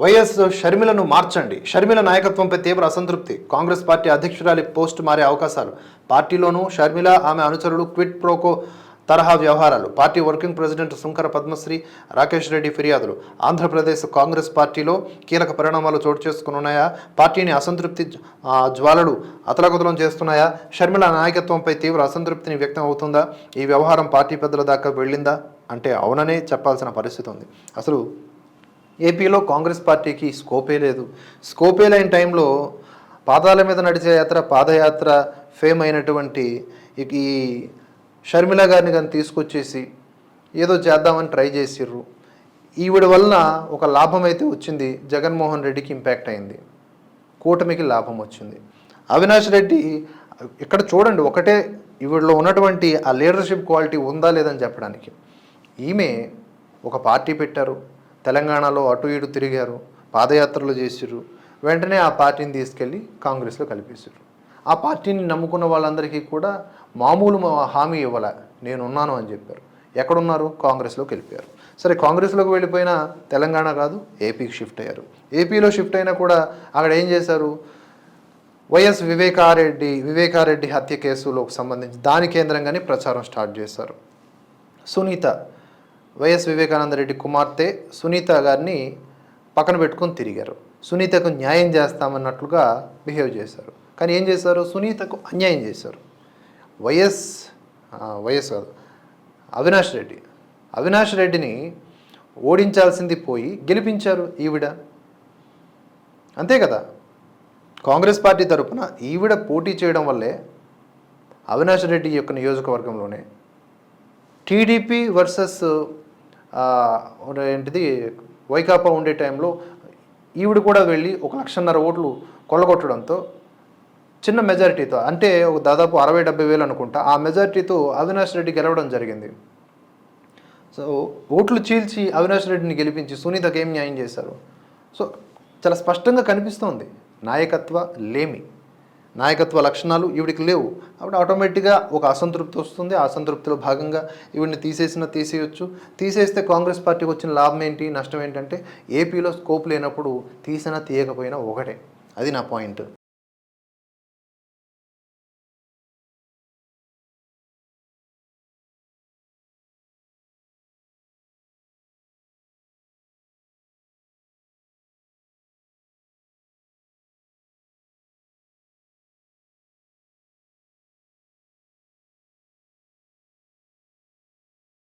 YS షర్మిలను మార్చండి. షర్మిల నాయకత్వంపై తీవ్ర అసంతృప్తి. కాంగ్రెస్ పార్టీ అధ్యక్షురాలి పోస్ట్ మారే అవకాశాలు. పార్టీలోనూ షర్మిల ఆమె అనుచరులు క్విట్ ప్రోకో తరహా వ్యవహారాలు. Party working president Sunkara Padmasri Rakesh Reddy ఫిర్యాదులు. ఆంధ్రప్రదేశ్ కాంగ్రెస్ పార్టీలో కీలక పరిణామాలు చోటు చేసుకున్నాయా పార్టీని అసంతృప్తి జ్వాలలు అతలకుతలం చేస్తున్నాయా? షర్మిల నాయకత్వంపై తీవ్ర అసంతృప్తిని వ్యక్తం అవుతుందా? ఈ వ్యవహారం పార్టీ పెద్దల దాకా వెళ్ళిందా? అంటే అవుననే చెప్పాల్సిన పరిస్థితి ఉంది. అసలు ఏపీలో కాంగ్రెస్ పార్టీకి స్కోపే లేదు. స్కోపే లేని టైంలో పాదాల మీద నడిచే యాత్ర పాదయాత్ర ఫేమ్ అయినటువంటి ఈ- షర్మిల గారిని కానీ తీసుకొచ్చేసి ఏదో చేద్దామని ట్రై చేసిర్రు. ఈవిడ వలన ఒక లాభం అయితే వచ్చింది. జగన్మోహన్ రెడ్డికి ఇంపాక్ట్ అయింది. కూటమికి లాభం వచ్చింది. అవినాష్ రెడ్డి ఇక్కడ చూడండి ఒకటే ఈవిడలో ఉన్నటువంటి ఆ లీడర్షిప్ క్వాలిటీ ఉందా లేదని చెప్పడానికి. ఈమె ఒక పార్టీ పెట్టారు. తెలంగాణలో అటు ఇటు తిరిగారు పాదయాత్రలు చేసిర్రు. వెంటనే ఆ పార్టీని తీసుకెళ్ళి కాంగ్రెస్లో కలిపేశారు ఆ పార్టీని నమ్ముకున్న వాళ్ళందరికీ కూడా మామూలు హామీ ఇవ్వాల నేనున్నాను అని చెప్పారు. ఎక్కడున్నారు? కాంగ్రెస్లోకి వెళ్ళిపోయారు సరే కాంగ్రెస్లోకి వెళ్ళిపోయినా తెలంగాణ కాదు ఏపీకి షిఫ్ట్ అయ్యారు. ఏపీలో షిఫ్ట్ అయినా కూడా అక్కడ ఏం చేశారు? వైఎస్ వివేకారెడ్డి వివేకారెడ్డి హత్య కేసులోకి సంబంధించి దాని కేంద్రంగానే ప్రచారం స్టార్ట్ చేశారు. సునీత వైఎస్ వివేకానంద రెడ్డి కుమార్తె సునీత గారిని పక్కన పెట్టుకొని తిరిగారు. సునీతకు న్యాయం చేస్తామన్నట్లుగా బిహేవ్ చేశారు. కానీ ఏం చేశారు? సునీతకు అన్యాయం చేశారు. వైఎస్ వైఎస్ కాదు అవినాష్ రెడ్డి. అవినాష్ రెడ్డిని ఓడించాల్సింది పోయి గెలిపించారు ఈవిడ. అంతే కదా? కాంగ్రెస్ పార్టీ తరపున ఈవిడ పోటీ చేయడం వల్లే అవినాష్ రెడ్డి యొక్క నియోజకవర్గంలోనే టీడీపీ వర్సెస్ ఏంటిది వైకాపా ఉండే టైంలో ఈవిడ కూడా వెళ్ళి ఒక లక్షన్నర ఓట్లు కొల్లగొట్టడంతో చిన్న మెజారిటీతో అంటే ఒక దాదాపు అరవై డెబ్బై వేలు అనుకుంటా ఆ మెజారిటీతో అవినాష్ రెడ్డి గెలవడం జరిగింది. సో ఓట్లు చీల్చి అవినాష్ రెడ్డిని గెలిపించి సునీతకు ఏం న్యాయం చేశారు? సో చాలా స్పష్టంగా కనిపిస్తోంది. నాయకత్వ లేమి. నాయకత్వ లక్షణాలు ఈవిడికి లేవు. అప్పుడు ఆటోమేటిక్గా ఒక అసంతృప్తి వస్తుంది. ఆ అసంతృప్తిలో భాగంగా ఈవిడిని తీసేసినా తీసేయొచ్చు. తీసేస్తే కాంగ్రెస్ పార్టీకి వచ్చిన లాభం ఏంటి? నష్టం ఏంటంటే ఏపీలో స్కోప్ లేనప్పుడు తీసినా తీయకపోయినా ఒకటే. అది నా పాయింట్.